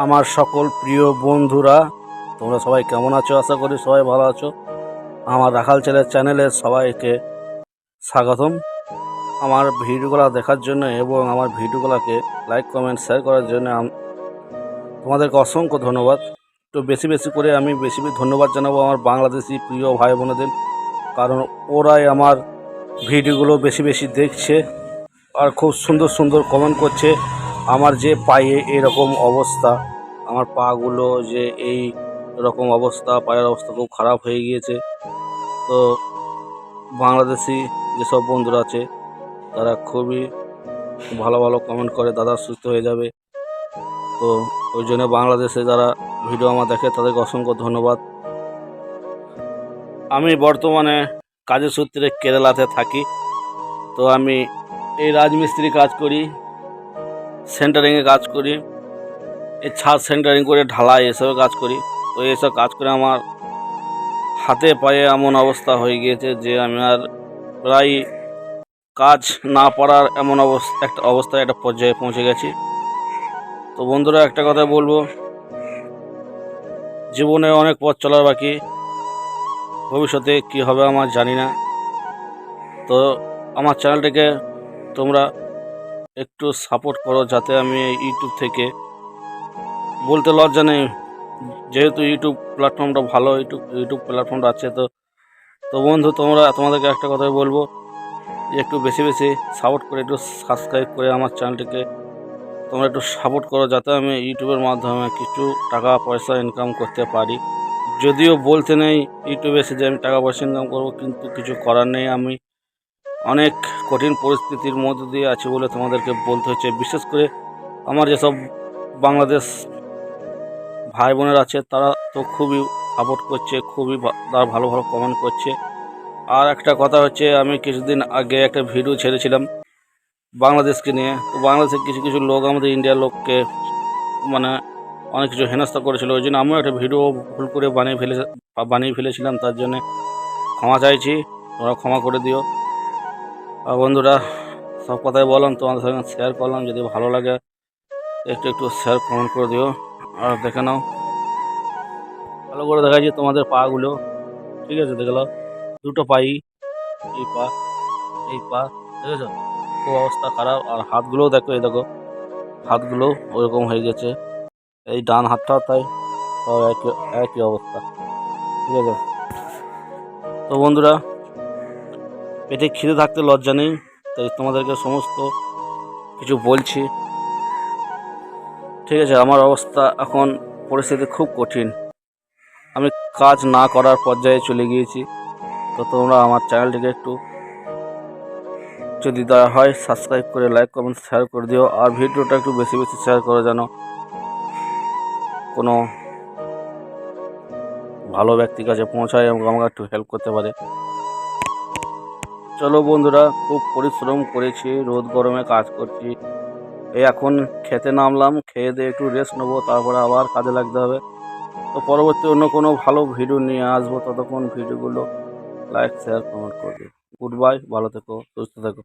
আমার সকল প্রিয় বন্ধুরা, তোমরা সবাই কেমন আছো? আশা করি সবাই ভালো আছো। আমার রাখাল ছেলের চ্যানেলে সবাইকে স্বাগতম। আমার ভিডিওগুলো দেখার জন্য এবং আমার ভিডিওগুলোকে লাইক, কমেন্ট, শেয়ার করার জন্য তোমাদেরকে অসংখ্য ধন্যবাদ। তো বেশি বেশি করে আমি বেশি বেশি ধন্যবাদ জানাব আমার বাংলাদেশি প্রিয় ভাই বোনেদের, কারণ ওরাই আমার ভিডিওগুলো বেশি বেশি দেখছে আর খুব সুন্দর সুন্দর কমেন্ট করছে। আমার যে পায়ে এরকম অবস্থা, আমার পাগুলো যে এই রকম অবস্থা, পায়ের অবস্থা খুব খারাপ হয়ে গিয়েছে। তো বাংলাদেশি যেসব বন্ধুরা আছে, তারা খুবই ভালো ভালো কমেন্ট করে, দাদা সুস্থ হয়ে যাবে। তো ওই জন্য বাংলাদেশে যারা ভিডিও আমার দেখে, তাদেরকে অসংখ্য ধন্যবাদ। আমি বর্তমানে কাজের সূত্রে কেরালাতে থাকি। তো আমি এই রাজমিস্ত্রি কাজ করি। সেন্টারিংয়ে কাজ করি। এই ছাদ সেন্টারিং করে ঢালাই এসবে কাজ করি। তো এসব কাজ করে আমার হাতে পায়ে এমন অবস্থা হয়ে গিয়েছে যে আমি আর প্রায় কাজ না পারার এমন অবস্থা একটা অবস্থায় একটা পর্যায়ে পৌঁছে গেছি। তো বন্ধুরা, একটা কথা বলব। জীবনে অনেক পথ চলার বাকি। ভবিষ্যতে কি হবে আমার জানি না। তো আমার চ্যানেলটিকে তোমরা একটু সাপোর্ট করো যাতে আমি ইউটিউব থেকে বলতে লজ্জা নেই। যেহেতু ইউটিউব প্ল্যাটফর্মটা ভালো ইউটিউব ইউটিউব প্ল্যাটফর্মটা আছে তো তো বন্ধু তোমরা, তোমাদেরকে একটা কথাই বলব একটু বেশি বেশি সাপোর্ট করে, একটু সাবস্ক্রাইব করে আমার চ্যানেলটিকে তোমরা একটু সাপোর্ট করো যাতে আমি ইউটিউবের মাধ্যমে কিছু টাকা পয়সা ইনকাম করতে পারি। যদিও বলতে নেই ইউটিউবে এসে যে আমি টাকা পয়সা ইনকাম করব, কিন্তু কিছু করার নেই আমি। অনেক কঠিন পরিস্থিতির মধ্যে দিয়ে আছে বলে তোমাদেরকে বলতে হচ্ছে। বিশেষ করে আমার যেসব বাংলাদেশ ভাই বোনের আছে, তারা তো খুবই সাপোর্ট করছে, খুবই তারা ভালো ভালো কমেন্ট করছে। আর একটা কথা হচ্ছে, আমি কিছুদিন আগে একটা ভিডিও ছেড়েছিলাম বাংলাদেশকে নিয়ে। তো বাংলাদেশের কিছু কিছু লোক আমাদের ইন্ডিয়ার লোককে মানে অনেক কিছু হেনস্থা করেছিল। ওই জন্য আমিও একটা ভিডিও ভুল করে বানিয়ে ফেলে বানিয়ে ফেলেছিলাম। তার জন্যে ক্ষমা চাইছি। তোমরা ক্ষমা করে দিও। বন্ধুরা, সব কথাই বললাম, তোমাদের সঙ্গে শেয়ার করলাম, যদি ভালো লাগে, একটু একটু শেয়ার কমেন্ট করে দিও, আর দেখে নাও। ভালো করে দেখা যায় তোমাদের পাগুলো, ঠিক আছে দেখল দুটো পাই, এই পা এই পা দেখেছ খুব অবস্থা খারাপ, আর হাতগুলোও দেখো, এই দেখো, হাতগুলো ওরকম হয়ে গেছে। এই ডান হাতটাও তাই একই একই অবস্থা, ঠিক আছে? তো বন্ধুরা পেটে খিদে থাকতে লজ্জা নেই, তাই তোমাদেরকে সমস্ত কিছু বলছি। ঠিক আছে, আমার অবস্থা এখন পরিস্থিতি খুব কঠিন। আমি কাজ না করার পর্যায়ে চলে গিয়েছি, তো তোমরা আমার চ্যানেলটিকে একটু যদি দেওয়া হয় সাবস্ক্রাইব করে, লাইক, কমেন্ট, শেয়ার করে দিও, আর ভিডিওটা একটু বেশি বেশি শেয়ার করে যেন কোনো ভালো ব্যক্তির কাছে পৌঁছায় এবং আমাকে একটু হেল্প করতে পারে। চলো বন্ধুরা, খুব পরিশ্রম করেছি, রোদ গরমে কাজ করছি। এই এখন খেতে নামলাম, খেয়ে দিয়ে একটু রেস্ট নেব, তারপরে আবার কাজে লাগতে হবে। তো পরবর্তী অন্য কোনো ভালো ভিডিও নিয়ে আসব, ততক্ষণ ভিডিওগুলো লাইক শেয়ার কমেন্ট করবে। গুড বাই ভালো থেকো, সুস্থ থেকো।